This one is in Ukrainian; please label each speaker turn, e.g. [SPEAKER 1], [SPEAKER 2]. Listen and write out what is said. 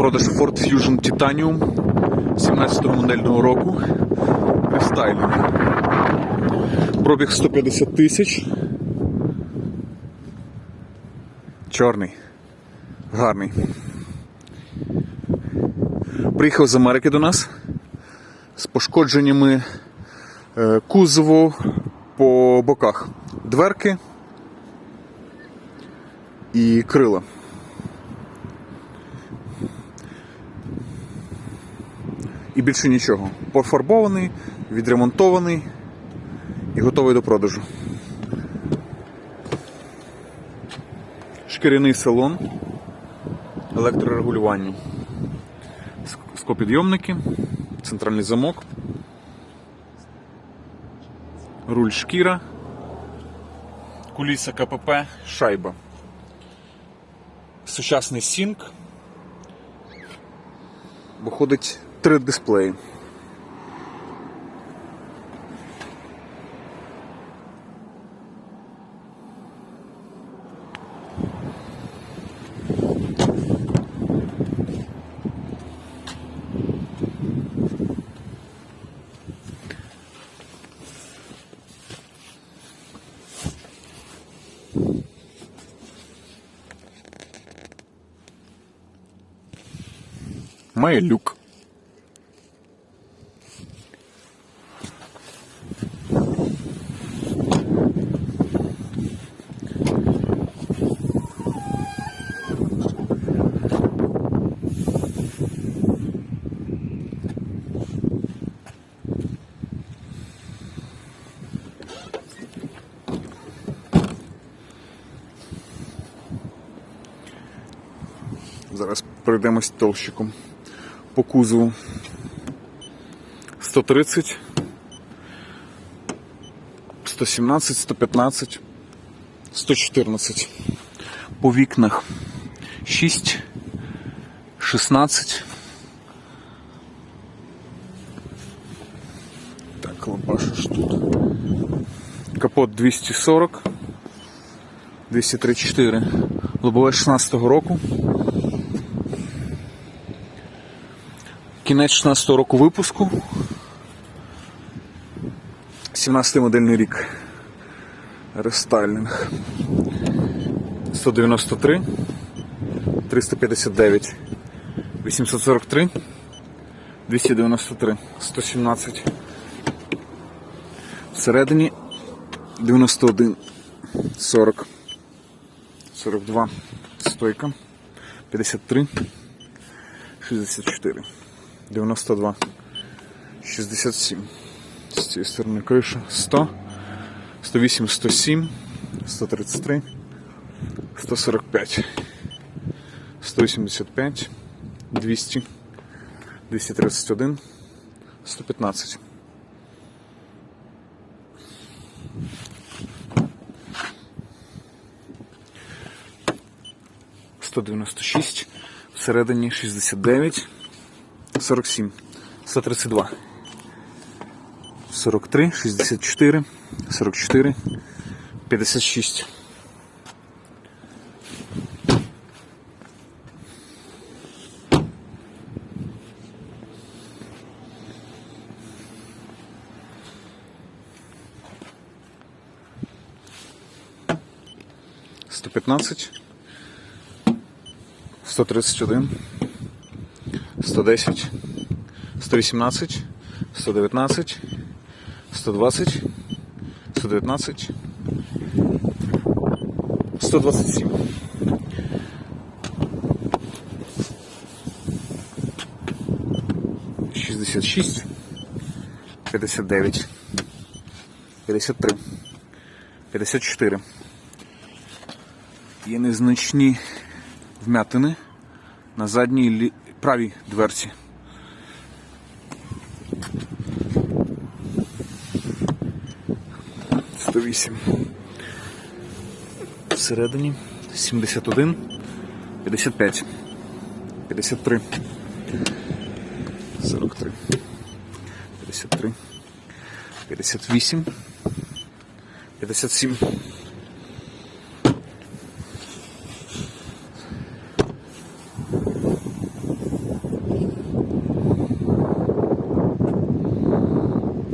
[SPEAKER 1] продаж Ford Fusion Titanium 17-го модельного року. Рестайлінг. Пробіг 150 тисяч. Чорний. Гарний. Приїхав з Америки до нас з пошкодженнями е, кузову по боках. Дверки і крила. І більше нічого. Пофарбований, відремонтований і готовий до продажу. Шкіряний салон, електрорегулювання, скопідйомники, центральний замок, руль шкіра, куліса КПП, шайба. Сучасний сінк. Виходить три дисплеї. Має люк. Зараз пройдемось толщиком по кузову. 130, 117, 115, 114. По вікнах 6, 16. Так, лопаша ж тут. Капот 240, 234. Лобове 16 го року. Кінець 16 року випуску. 17 модельний рік. Рестайлінг. 193, 359, 843, 293, 117. Всередині 91, 40, 42, стойка, 53, 64. 92, 67. З цієї сторони криша 100, 108, 107, 133, 145, 185, 200, 231, 115. Сто дев'яносто шість, всередині шістдесят дев'ять, 47, 132, 43, 64, 44, 56. Сто пятнадцать, сто тридцать один, сто десять, 118, 119, 120, 119, 127. Шістдесят шість, п'ятдесят дев'ять, п'ятдесят три, п'ятдесят чотири. Є незначні вмятини на задній правій дверці. 108. Всередині 71, 55, 53, 43, 53, 58, 57,